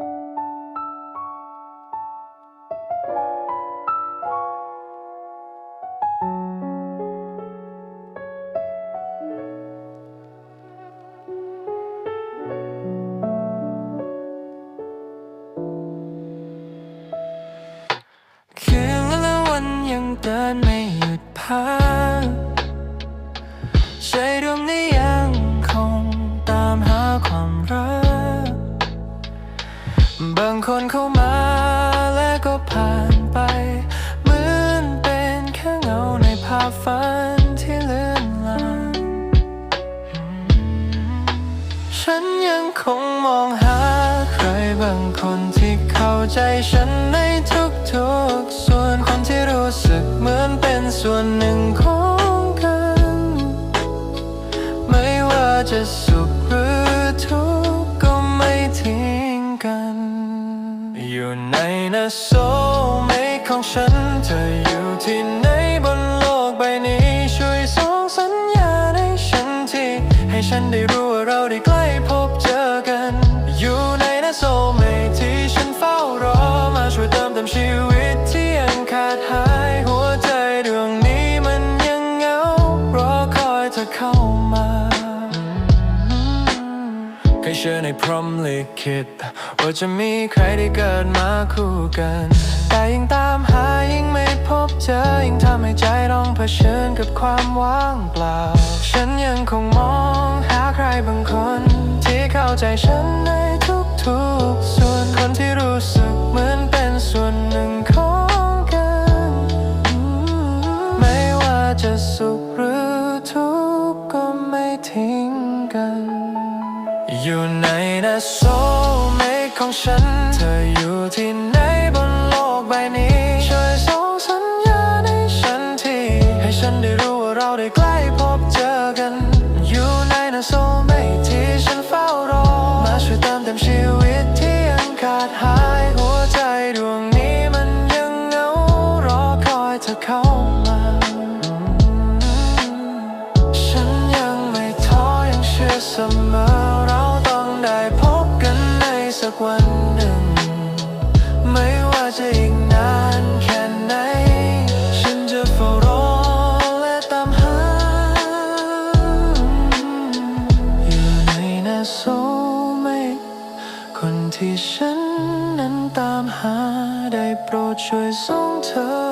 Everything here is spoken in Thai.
คืนและวันยังเดินไม่หยุดพักใจดวงนี้ยั รบางคนที่เข้าใจฉันในทุกๆส่วนคนที่รู้สึกเหมือนเป็นส่วนหนึ่งของกัน ไม่ว่าจะสุขหรือทุกข์ก็ไม่ทิ้งกัน อยู่ในนะโซเมคของฉันเธออยู่ที่ไหนบนโลกใบนี้ช่วยส่งสัญญาณให้ฉันทีให้ฉันได้รู้ว่าเราได้ใกล้ ยเชื่อในพรหมลิขิตว่าจะมีใครได้เกิดมาคู่กัน แต่ยิ่งตามหายิ่งไม่พบเจอ ยิ่งทำให้ใจต้องเผชิญกับความว่างเปล่า ฉันยังคงมองหาใครบางคน ที่เข้าใจฉันในทุกๆ อยู่ในนะโซเมคของฉัน เธออยู่ที่ไหนบนโลกใบนี้ ช่วยส่งสัญญาณให้ฉันที ให้ฉันได้รู้ว่าเราได้ใกล้พบเจอกัน อยู่ในนะโซเมคที่ฉันเฝ้ารอ มาช่วยเติมเต็มชีวิตที่ยังขาดหาย กวันหนึ่ง ไม่ว่าจะอีกนานแค่ไหน ฉันจะเฝ้ารอและตามหา อยู่ในนาโซเมคคนที่ฉันนั้นตามหาได้โปรดช่วยส่งเธอ